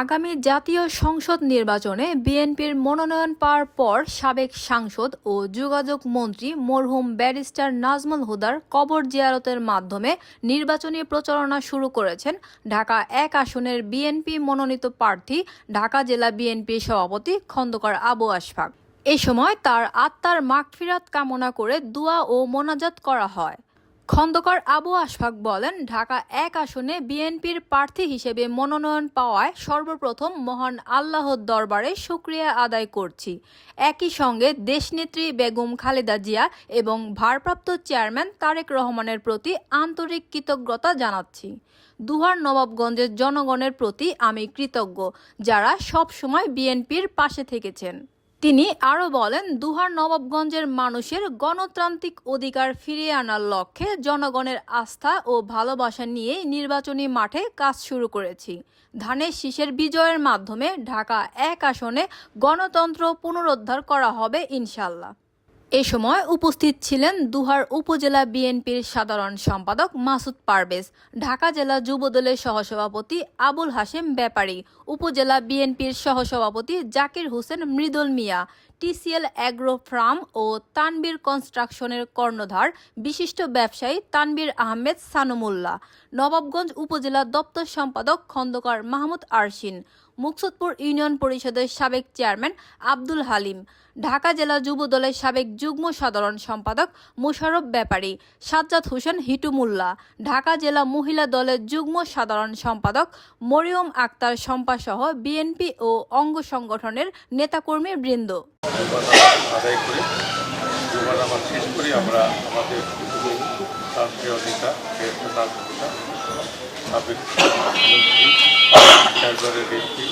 আগামী জাতীয় সংসদ নির্বাচনে বিএনপির মনোনয়ন পাওয়ার পর সাবেক সাংসদ ও যোগাযোগ মন্ত্রী মরহুম ব্যারিস্টার নাজমুল হুদার কবর জিয়ারতের মাধ্যমে নির্বাচনী প্রচারণা শুরু করেছেন ঢাকা এক আসনের বিএনপি মনোনীত প্রার্থী, ঢাকা জেলা বিএনপি সভাপতি খন্দকার আবু আশফাক। এ সময় তার আত্মার মাগফিরাত কামনা করে দোয়া ও মোনাজাত করা হয়। খন্দকার আবু আশফাক বলেন, ঢাকা এক আসনে বিএনপির প্রার্থী হিসেবে মনোনয়ন পাওয়ায় সর্বপ্রথম মহান আল্লাহর দরবারে শুক্রিয়া আদায় করছি। একই সঙ্গে দেশনেত্রী বেগম খালেদা জিয়া এবং ভারপ্রাপ্ত চেয়ারম্যান তারেক রহমানের প্রতি আন্তরিক কৃতজ্ঞতা জানাচ্ছি। দুহার নবাবগঞ্জের জনগণের প্রতি আমি কৃতজ্ঞ, যারা সবসময় বিএনপির পাশে থেকেছেন। তিনি আরও বলেন, দুহার নবাবগঞ্জের মানুষের গণতান্ত্রিক অধিকার ফিরিয়ে আনার লক্ষ্যে জনগণের আস্থা ও ভালোবাসা নিয়ে নির্বাচনী মাঠে কাজ শুরু করেছি। ধানের শীষের বিজয়ের মাধ্যমে ঢাকা এক আসনে গণতন্ত্র পুনরুদ্ধার করা হবে ইনশাল্লাহ। এ সময় উপস্থিত ছিলেন দুহার উপজেলা বিএনপির সাধারণ সম্পাদক মাসুদ পারভেজ, ঢাকা জেলা যুবদলের সহসভাপতি আবুল হাশেম ব্যাপারী, উপজেলা বিএনপির সহসভাপতি Zakir Hossain Mridul Mia TCL agro farm ও তানবীর কনস্ট্রাকশনের কর্ণধার বিশিষ্ট ব্যবসায়ী তানবীর আহমেদ সানুমুল্লাহ। নবাবগঞ্জ উপজেলা দপ্তর সম্পাদক খন্দকার মাহমুদ আরশিন। মুকসুদপুর ইউনিয়ন পরিষদের সাবেক চেয়ারম্যান আব্দুল হালিম। ঢাকা জেলা যুব দলের সাবেক যুগ্ম সাধারণ সম্পাদক মোশাররফ ব্যাপারী। সাজ্জাদ হোসেন হিটুমুল্লা ঢাকা জেলা মহিলা দলের যুগ্ম সাধারণ সম্পাদক মরিয়ম আক্তার শম্পা সহ বিএনপি ও অঙ্গ সংগঠনের নেতাকর্মী বৃন্দ আদায় করে। দুবার আমার শেষ করে আমরা আমাদের রাষ্ট্রীয় নেতা নেতা সাবেক ব্যক্তি